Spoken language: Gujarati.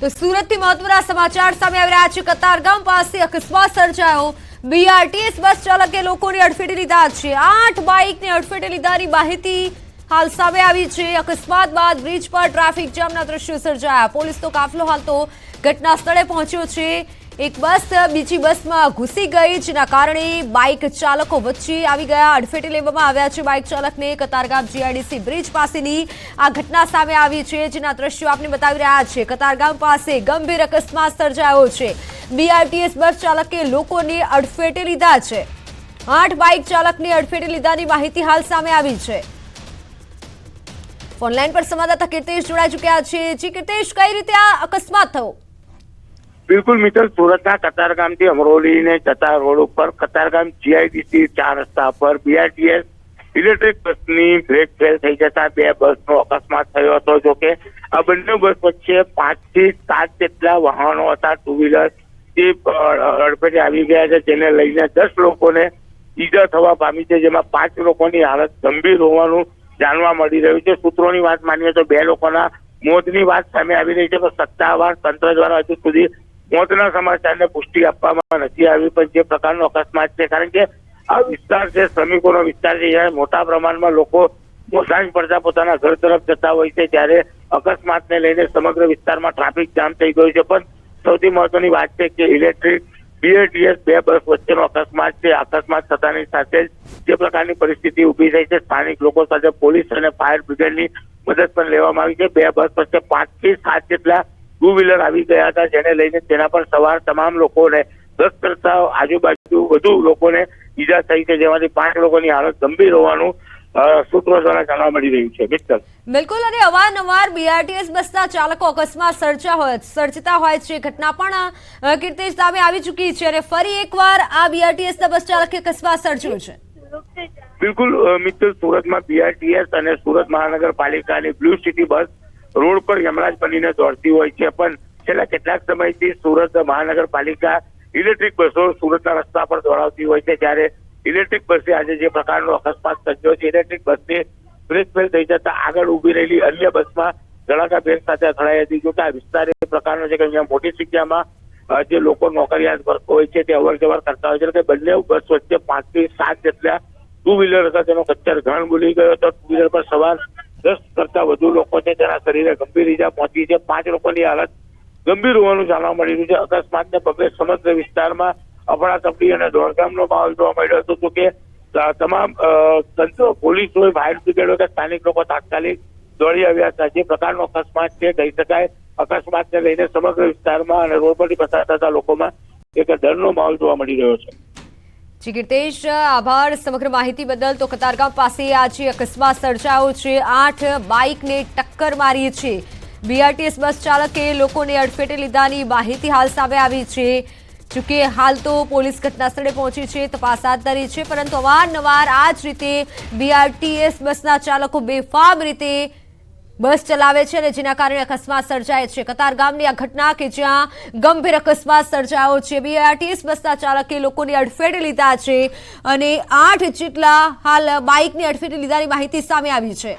તો સુરતથી મહત્વના સમાચાર સામે આવી રહ્યા છે. કતારગામ પાસે અકસ્માત સર્જાયો. બીઆરટીએસ બસ ચાલકે લોકોની અડફેટે લીધા છે. આઠ બાઇકને અડફેટે લીધાની માહિતી હાલ સામે આવી છે. અકસ્માત બાદ બ્રિજ પર ટ્રાફિક જામના દ્રશ્યો સર્જાયા. પોલીસનો કાફલો હાલ તો ઘટના સ્થળે પહોંચ્યો છે. એક બસ બીજી બસમાં ઘૂસી ગઈ, જેના કારણે બાઇક ચાલકો વચ્ચે આવી ગયા. અડફેટે લેવામાં આવ્યા છે બાઇક ચાલકને કતારગામ જીઆઈડીસી બ્રિજ પાસેની આ ઘટના સામે આવી છે, જેના દ્રશ્યો આપને બતાવી રહ્યા છે. કતારગામ પાસે ગંભીર અકસ્માત સર્જાયો છે. બીઆરટીએસ બસ ચાલકે લોકોને અડફેટે લીધા છે. આઠ બાઇક ચાલકને અડફેટે લીધાની માહિતી હાલ સામે આવી છે. ઓનલાઈન પર સંવાદદાતા કીર્તેશ જોડાઈ ચુક્યા છે. જી કીર્તેશ કઈ રીતે આ અકસ્માત થયો? બિલકુલ મિત્ર સુરતના કતારગામથી અમરોલીને જતા રોડ ઉપર કતારગામ જીઆઈડીસી ચાર રસ્તા પર બીઆરટીએસ ઇલેક્ટ્રિક બસની બ્રેક ફેલ થઈ જતા બે બસનો અકસ્માત થયો હતો. જો કે આ બંને બસ વચ્ચે પાંચથી સાત જેટલા વાહનો હતા. ટુ વ્હીલર તે અડફેટે આવી ગયા છે, જેને લઈને દસ લોકોને ઈજા થવા પામી છે, જેમાં પાંચ લોકોની હાલત ગંભીર હોવાનું જાણવા મળી રહ્યું છે. સૂત્રોની વાત માનીએ તો બે લોકોના મોતની વાત સામે આવી રહી છે, પણ સત્તાવાર તંત્ર દ્વારા હજુ સુધી મોતના સમાચારને પુષ્ટિ આપવામાં નથી આવી, પણ જે પ્રકારનો અકસ્માત છે, કારણ કે આ વિસ્તાર છે, શ્રમિકોનો વિસ્તાર છે, જયારે મોટા પ્રમાણમાં લોકો સાંજ પડતા પોતાના ઘર તરફ જતા હોય છે, ત્યારે અકસ્માતને લઈને સમગ્ર વિસ્તારમાં ટ્રાફિક જામ થઈ ગયું છે. પણ સૌથી મહત્વની વાત છે કે ઇલેક્ટ્રિક બીએટીએસ બે બસ વચ્ચેનો અકસ્માત છે. અકસ્માત થતાની સાથે જ પ્રકારની પરિસ્થિતિ ઊભી થઈ છે. સ્થાનિક લોકો સાથે પોલીસ અને ફાયર બ્રિગેડની મદદ પણ લેવામાં આવી છે. બે બસ વચ્ચે પાંચથી સાત જેટલા ટુ વ્હીલર આવી ગયા હતા જેને લઈને તેના પર સવાર તમામ લોકોને દસ કરતા આજુબાજુ વધુ લોકોને ઈજા થઈ છે જેમાંથી પાંચ લોકોની હાલત ગંભીર હોવાનું સૂત્રો દ્વારા જાણવા મળી રહ્યું છે. મિત્તલ. બિલકુલ અને અવારનવાર બીઆરટીએસ બસના ચાલકો અકસ્માત સર્જા હોય સર્જતા હોય છે. ઘટના પણ કીર્તેશ સામે આવી ચૂકી છે અને ફરી એકવાર આ બીઆરટીએસના બસ ચાલકે અકસ્માત સર્જ્યો છે. બિલકુલ મિત્તલ સુરતમાં બીઆરટીએસ અને સુરત મહાનગરપાલિકાની બ્લુ સિટી બસ રોડ પર યમરાજ બનીને દોડતી હોય છે. પણ છેલ્લા કેટલાક સમયથી સુરત મહાનગરપાલિકા ઇલેક્ટ્રિક બસો સુરતના રસ્તા પર દોડાવતી હોય છે. જ્યારે ઇલેક્ટ્રિક બસે આજે જે પ્રકારનો અકસ્માત સર્જ્યો છે, ઇલેક્ટ્રિક બસને બ્રેક ફેલ થઈ જતા આગળ ઊભી રહેલી અન્ય બસમાં ધડાકા ભેર સાથે અથડાઈ હતી. જોકે આ વિસ્તાર એ પ્રકારનો છે કે અહીંયા મોટી સંખ્યામાં જે લોકો નોકરિયાત વર્ગ હોય છે તે અવર જવર કરતા હોય છે. કે બંને બસ વચ્ચે પાંચથી સાત જેટલા ટુ વ્હીલર હતા. તેનો કચ્છર ઘણ બોલી ગયો હતો. ટુ વ્હીલર પર સવાર દસ કરતા વધુ લોકો છે તેના શરીરે ગંભીર ઈજા પહોંચી છે. પાંચ લોકોની હાલત ગંભીર હોવાનું જાણવા મળી રહ્યું છે. અકસ્માતને પગલે સમગ્ર વિસ્તારમાં અફડાતફડી અને દોડધામનો માહોલ જોવા મળ્યો હતો. તો કે તમામ તંત્ર પોલીસ હોય ફાયર બ્રિગેડ કે સ્થાનિક લોકો તાત્કાલિક દોડી આવ્યા હતા. જે પ્રકારનો અકસ્માત છે, કહી શકાય. અકસ્માતને લઈને સમગ્ર વિસ્તારમાં અને રોડ પરથી પસાર થતા લોકોમાં એક ડરનો માહોલ જોવા મળી રહ્યો છે. જી કીર્તેશ આભાર. સમગ્ર માહિતી બદલ તો કતારગામ પાસે આજે અકસ્માત સર્જાયો છે. આઠ બાઇકને ટક્કર મારી છે. બીઆરટીએસ બસ ચાલકે લોકોને અડફેટે લીધાની માહિતી હાલ સામે આવી છે. જોકે હાલ તો પોલીસ ઘટના સ્થળે પહોંચી છે, તપાસ હાથ ધરી છે, પરંતુ અવારનવાર આ જ રીતે બીઆરટીએસ બસના ચાલકો બેફામ રીતે બસ ચલાવે છે અને જેના કારણે અકસ્માત સર્જાય છે. કતારગામની આ ઘટના કે જ્યાં ગંભીર અકસ્માત સર્જાયો છે. બીઆરટીએસ બસના ચાલકે લોકોની અડફેટે લીધા છે અને આઠ જેટલા હાલ બાઇકની અડફેટે લીધાની માહિતી સામે આવી છે.